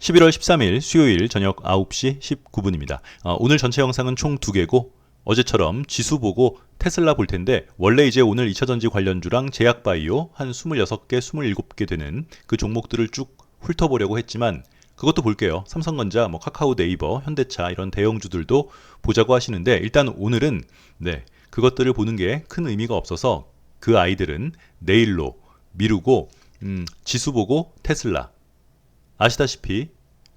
11월 13일 수요일 저녁 9시 19분입니다. 어, 오늘 전체 영상은 총 2개고 어제처럼 지수 보고 테슬라 볼 텐데 원래 이제 오늘 2차 전지 관련주랑 제약바이오 한 26개, 27개 되는 그 종목들을 쭉 훑어보려고 했지만 그것도 볼게요. 삼성전자, 뭐 카카오 네이버, 현대차 이런 대형주들도 보자고 하시는데 일단 오늘은 네 그것들을 보는 게 큰 의미가 없어서 그 아이들은 내일로 미루고 음, 지수 보고 테슬라 아시다시피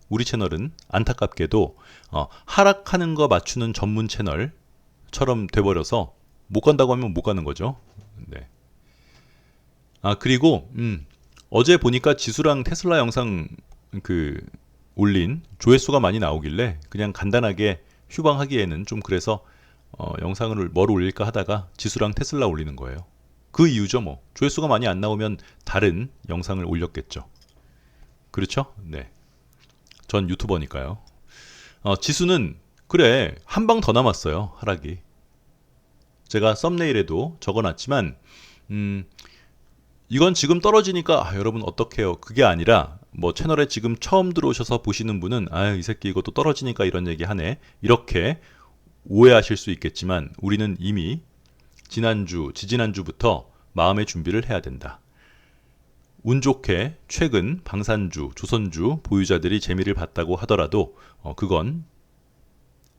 우리 채널은 안타깝게도 어, 하락하는 거 맞추는 전문 채널처럼 돼버려서 못 간다고 하면 못 가는 거죠. 네. 아 그리고 음, 어제 보니까 지수랑 테슬라 영상 그 올린 조회수가 많이 나오길래 그냥 간단하게 휴방하기에는 좀 그래서 어, 영상을 뭘 올릴까 하다가 지수랑 테슬라 올리는 거예요. 그 이유죠 뭐 조회수가 많이 안 나오면 다른 영상을 올렸겠죠. 그렇죠? 네. 전 유튜버니까요. 어, 지수는 그래 한 방 더 남았어요 하락이. 제가 썸네일에도 적어놨지만 음, 이건 지금 떨어지니까 아, 여러분 어떡해요? 그게 아니라 뭐 채널에 지금 처음 들어오셔서 보시는 분은 아 이 새끼 이것도 떨어지니까 이런 얘기 하네 이렇게 오해하실 수 있겠지만 우리는 이미 지난주 지지난주부터 마음의 준비를 해야 된다. 운 좋게 최근 방산주, 조선주 보유자들이 재미를 봤다고 하더라도 어, 그건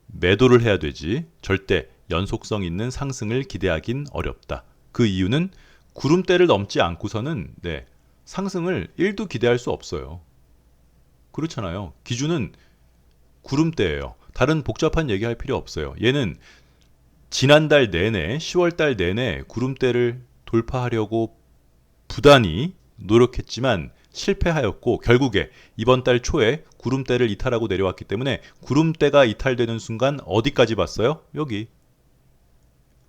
매도를 해야 되지 절대 연속성 있는 상승을 기대하긴 어렵다. 그 이유는 구름대를 넘지 않고서는 네, 상승을 1도 기대할 수 없어요. 그렇잖아요. 기준은 구름대예요. 다른 복잡한 얘기할 필요 없어요. 얘는 지난달 내내 10월달 내내 구름대를 돌파하려고 부단히 노력했지만 실패하였고 결국에 이번 달 초에 구름대를 이탈하고 내려왔기 때문에 구름대가 이탈되는 순간 어디까지 봤어요? 여기.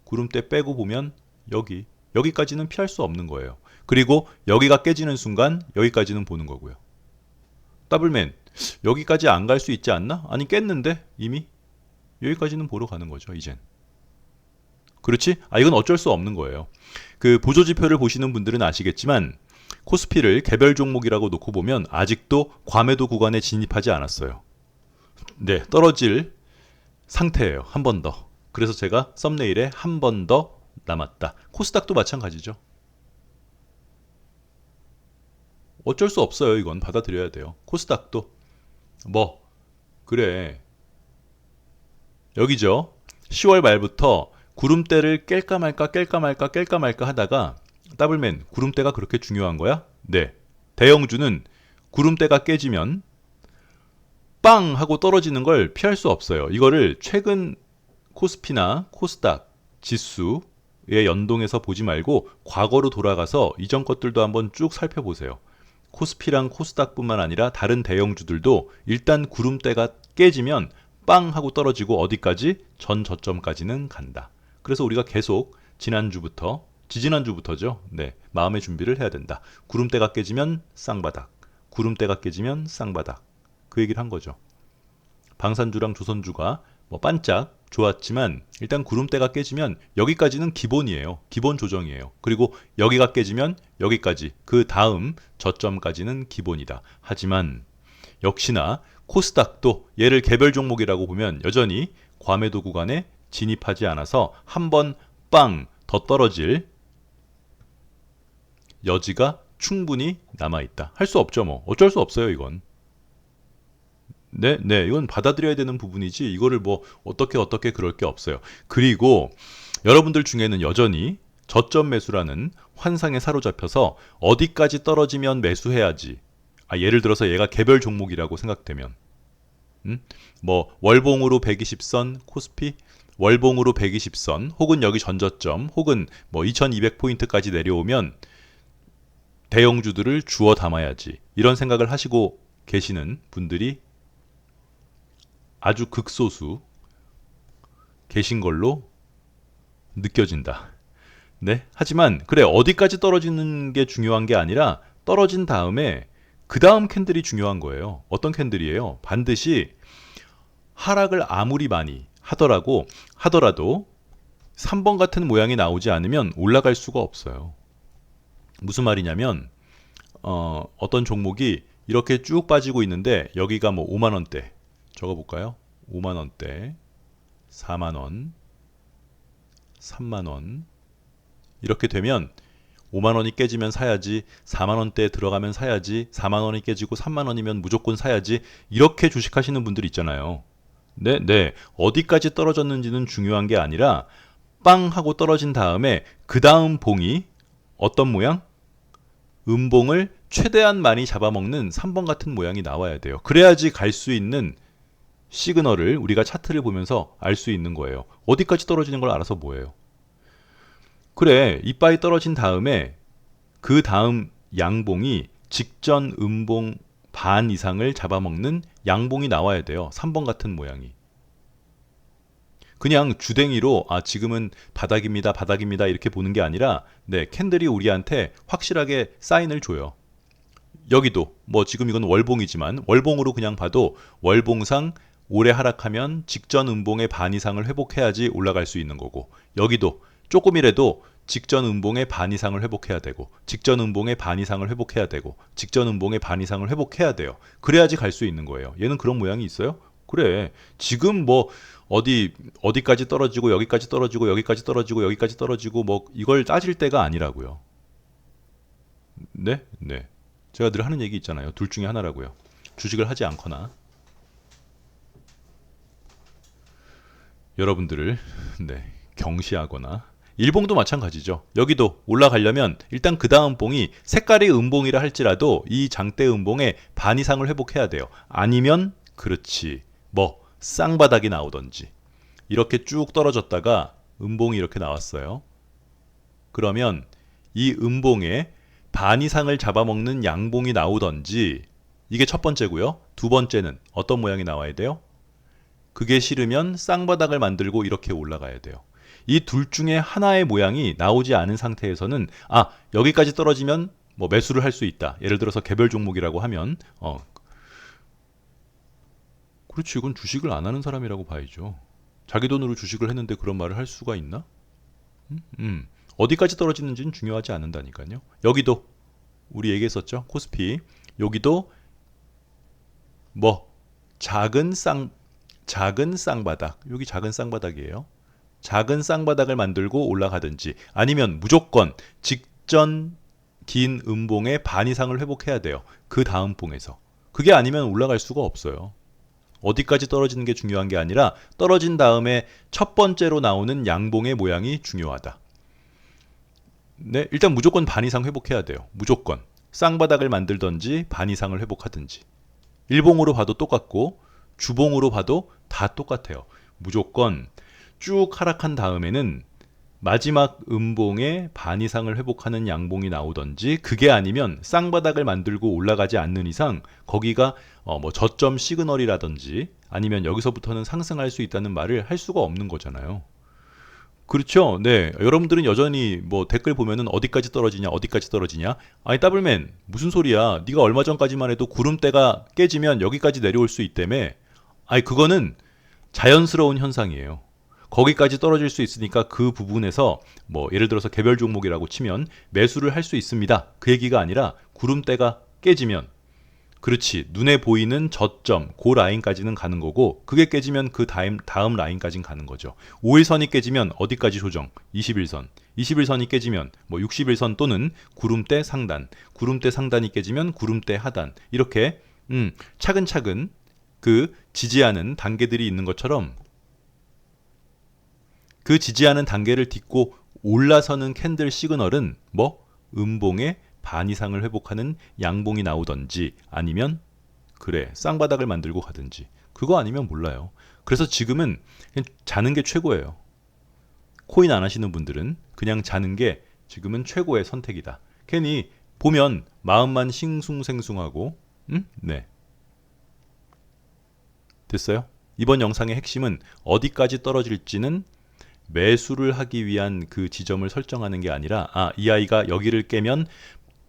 구름대 빼고 보면 여기. 여기까지는 피할 수 없는 거예요. 그리고 여기가 깨지는 순간 여기까지는 보는 거고요. 더블맨 여기까지 안 갈 수 있지 않나? 아니 깼는데 이미 여기까지는 보러 가는 거죠 이젠. 그렇지? 아 이건 어쩔 수 없는 거예요. 그 보조 지표를 보시는 분들은 아시겠지만 코스피를 개별 종목이라고 놓고 보면 아직도 과매도 구간에 진입하지 않았어요. 네, 떨어질 상태예요. 한 번 더. 그래서 제가 썸네일에 한 번 더 남았다. 코스닥도 마찬가지죠. 어쩔 수 없어요. 이건 받아들여야 돼요. 코스닥도 뭐 그래 여기죠. 10월 말부터 구름대를 깰까 말까 깰까 말까 깰까 말까 하다가 더블맨 구름대가 그렇게 중요한 거야? 네. 대형주는 구름대가 깨지면 빵 하고 떨어지는 걸 피할 수 없어요. 이거를 최근 코스피나 코스닥 지수에 연동해서 보지 말고 과거로 돌아가서 이전 것들도 한번 쭉 살펴보세요. 코스피랑 코스닥뿐만 아니라 다른 대형주들도 일단 구름대가 깨지면 빵 하고 떨어지고 어디까지 전 저점까지는 간다. 그래서 우리가 계속 지난주부터 지지난주부터죠. 네. 마음의 준비를 해야 된다. 구름대가 깨지면 쌍바닥. 구름대가 깨지면 쌍바닥. 그 얘기를 한 거죠. 방산주랑 조선주가 뭐 반짝 좋았지만 일단 구름대가 깨지면 여기까지는 기본이에요. 기본 조정이에요. 그리고 여기가 깨지면 여기까지 그 다음 저점까지는 기본이다. 하지만 역시나 코스닥도 얘를 개별 종목이라고 보면 여전히 과매도 구간에 진입하지 않아서 한번 빵 더 떨어질 여지가 충분히 남아 있다. 할 수 없죠, 뭐. 어쩔 수 없어요, 이건. 네, 네, 이건 받아들여야 되는 부분이지 이거를 뭐 어떻게 어떻게 그럴 게 없어요. 그리고 여러분들 중에는 여전히 저점 매수라는 환상에 사로잡혀서 어디까지 떨어지면 매수해야지. 아, 예를 들어서 얘가 개별 종목이라고 생각되면, 음? 뭐 월봉으로 120선 코스피, 월봉으로 120선, 혹은 여기 전저점, 혹은 뭐 2,200포인트까지 내려오면 대형주들을 주워 담아야지. 이런 생각을 하시고 계시는 분들이 아주 극소수 계신 걸로 느껴진다. 네. 하지만 그래 어디까지 떨어지는 게 중요한 게 아니라 떨어진 다음에 그 다음 캔들이 중요한 거예요. 어떤 캔들이에요? 반드시 하락을 아무리 많이 하더라고 하더라도 3번 같은 모양이 나오지 않으면 올라갈 수가 없어요. 무슨 말이냐면 어, 어떤 종목이 이렇게 쭉 빠지고 있는데 여기가 뭐 5만 원대 적어 볼까요? 5만 원대, 4만 원, 3만 원 이렇게 되면 5만 원이 깨지면 사야지, 4만 원대 들어가면 사야지, 4만 원이 깨지고 3만 원이면 무조건 사야지 이렇게 주식하시는 분들 있잖아요. 네, 네. 어디까지 떨어졌는지는 중요한 게 아니라 빵 하고 떨어진 다음에 그 다음 봉이 어떤 모양? 음봉을 최대한 많이 잡아먹는 3번 같은 모양이 나와야 돼요. 그래야지 갈 수 있는 시그널을 우리가 차트를 보면서 알 수 있는 거예요. 어디까지 떨어지는 걸 알아서 뭐예요? 그래, 이빠이 떨어진 다음에 그 다음 양봉이 직전 음봉 반 이상을 잡아먹는 양봉이 나와야 돼요. 3번 같은 모양이. 그냥 주댕이로 아 지금은 바닥입니다 바닥입니다 이렇게 보는 게 아니라 네 캔들이 우리한테 확실하게 사인을 줘요. 여기도 뭐 지금 이건 월봉이지만 월봉으로 그냥 봐도 월봉상 오래 하락하면 직전 음봉의 반 이상을 회복해야지 올라갈 수 있는 거고 여기도 조금이라도 직전 음봉의 반 이상을 회복해야 되고 직전 음봉의 반 이상을 회복해야 되고 직전 음봉의 반 이상을 회복해야 돼요. 그래야지 갈 수 있는 거예요. 얘는 그런 모양이 있어요? 그래. 지금 뭐 어디 어디까지 떨어지고 여기까지 떨어지고 여기까지 떨어지고 여기까지 떨어지고 뭐 이걸 따질 때가 아니라고요. 네, 네. 제가 늘 하는 얘기 있잖아요. 둘 중에 하나라고요. 주식을 하지 않거나 여러분들을 네, 경시하거나 일봉도 마찬가지죠. 여기도 올라가려면 일단 그 다음 봉이 색깔이 음봉이라 할지라도 이 장대 음봉의 반 이상을 회복해야 돼요. 아니면 그렇지. 뭐 쌍바닥이 나오던지 이렇게 쭉 떨어졌다가 음봉이 이렇게 나왔어요. 그러면 이 음봉에 반 이상을 잡아먹는 양봉이 나오던지 이게 첫 번째고요. 두 번째는 어떤 모양이 나와야 돼요? 그게 싫으면 쌍바닥을 만들고 이렇게 올라가야 돼요. 이 둘 중에 하나의 모양이 나오지 않은 상태에서는 아 여기까지 떨어지면 뭐 매수를 할 수 있다. 예를 들어서 개별 종목이라고 하면 어, 그렇지 이건 주식을 안 하는 사람이라고 봐야죠. 자기 돈으로 주식을 했는데 그런 말을 할 수가 있나? 음, 음. 어디까지 떨어지는지는 중요하지 않는다니까요. 여기도 우리 얘기했었죠. 코스피 여기도 뭐 작은 쌍 작은 쌍바닥 여기 작은 쌍바닥이에요. 작은 쌍바닥을 만들고 올라가든지 아니면 무조건 직전 긴 음봉의 반 이상을 회복해야 돼요. 그 다음 봉에서 그게 아니면 올라갈 수가 없어요. 어디까지 떨어지는 게 중요한 게 아니라 떨어진 다음에 첫 번째로 나오는 양봉의 모양이 중요하다. 네, 일단 무조건 반 이상 회복해야 돼요. 무조건. 쌍바닥을 만들던지 반 이상을 회복하든지. 일봉으로 봐도 똑같고 주봉으로 봐도 다 똑같아요. 무조건 쭉 하락한 다음에는 마지막 음봉의 반 이상을 회복하는 양봉이 나오던지 그게 아니면 쌍바닥을 만들고 올라가지 않는 이상 거기가 어 뭐 저점 시그널이라든지 아니면 여기서부터는 상승할 수 있다는 말을 할 수가 없는 거잖아요. 그렇죠. 네. 여러분들은 여전히 뭐 댓글 보면은 어디까지 떨어지냐, 어디까지 떨어지냐. 아니, 더블맨, 무슨 소리야. 네가 얼마 전까지만 해도 구름대가 깨지면 여기까지 내려올 수 있다며. 아니, 그거는 자연스러운 현상이에요. 거기까지 떨어질 수 있으니까 그 부분에서 뭐 예를 들어서 개별 종목이라고 치면 매수를 할 수 있습니다. 그 얘기가 아니라 구름대가 깨지면 그렇지 눈에 보이는 저점 그 라인까지는 가는 거고 그게 깨지면 그 다음 다음 라인까지는 가는 거죠. 5일선이 깨지면 어디까지 조정? 21선. 21선이 깨지면 뭐 61선 또는 구름대 상단. 구름대 상단이 깨지면 구름대 하단. 이렇게 음, 차근차근 그 지지하는 단계들이 있는 것처럼 그 지지하는 단계를 딛고 올라서는 캔들 시그널은 뭐 음봉의 반 이상을 회복하는 양봉이 나오던지 아니면 그래 쌍바닥을 만들고 가든지 그거 아니면 몰라요. 그래서 지금은 그냥 자는 게 최고예요. 코인 안 하시는 분들은 그냥 자는 게 지금은 최고의 선택이다. 괜히 보면 마음만 싱숭생숭하고 음? 네. 됐어요? 이번 영상의 핵심은 어디까지 떨어질지는 매수를 하기 위한 그 지점을 설정하는 게 아니라 아, 이 아이가 여기를 깨면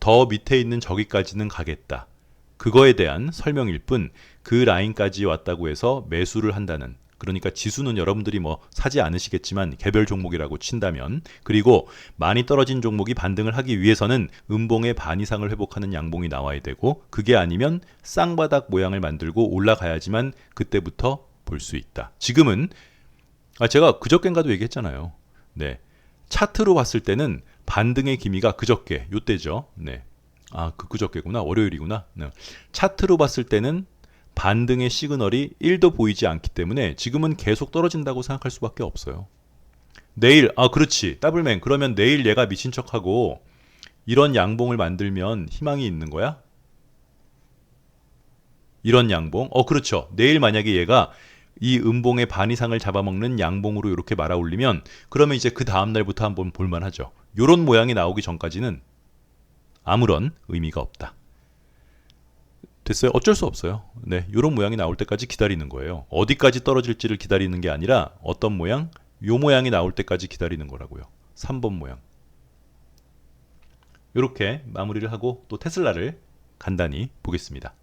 더 밑에 있는 저기까지는 가겠다. 그거에 대한 설명일 뿐 그 라인까지 왔다고 해서 매수를 한다는 그러니까 지수는 여러분들이 뭐 사지 않으시겠지만 개별 종목이라고 친다면 그리고 많이 떨어진 종목이 반등을 하기 위해서는 음봉의 반 이상을 회복하는 양봉이 나와야 되고 그게 아니면 쌍바닥 모양을 만들고 올라가야지만 그때부터 볼 수 있다. 지금은 아 제가 그저께인가도 얘기했잖아요. 네. 차트로 봤을 때는 반등의 기미가 그저께 요때죠. 네. 아, 그 그저께구나. 월요일이구나. 네. 차트로 봤을 때는 반등의 시그널이 1도 보이지 않기 때문에 지금은 계속 떨어진다고 생각할 수밖에 없어요. 내일 아 그렇지 더블맨 그러면 내일 얘가 미친 척하고 이런 양봉을 만들면 희망이 있는 거야? 이런 양봉? 어 그렇죠. 내일 만약에 얘가 이 음봉의 반 이상을 잡아먹는 양봉으로 이렇게 말아 올리면 그러면 이제 그 다음 날부터 한번 볼만하죠. 요런 모양이 나오기 전까지는 아무런 의미가 없다. 됐어요? 어쩔 수 없어요. 네, 요런 모양이 나올 때까지 기다리는 거예요. 어디까지 떨어질지를 기다리는 게 아니라 어떤 모양? 요 모양이 나올 때까지 기다리는 거라고요. 3번 모양. 요렇게 마무리를 하고 또 테슬라를 간단히 보겠습니다.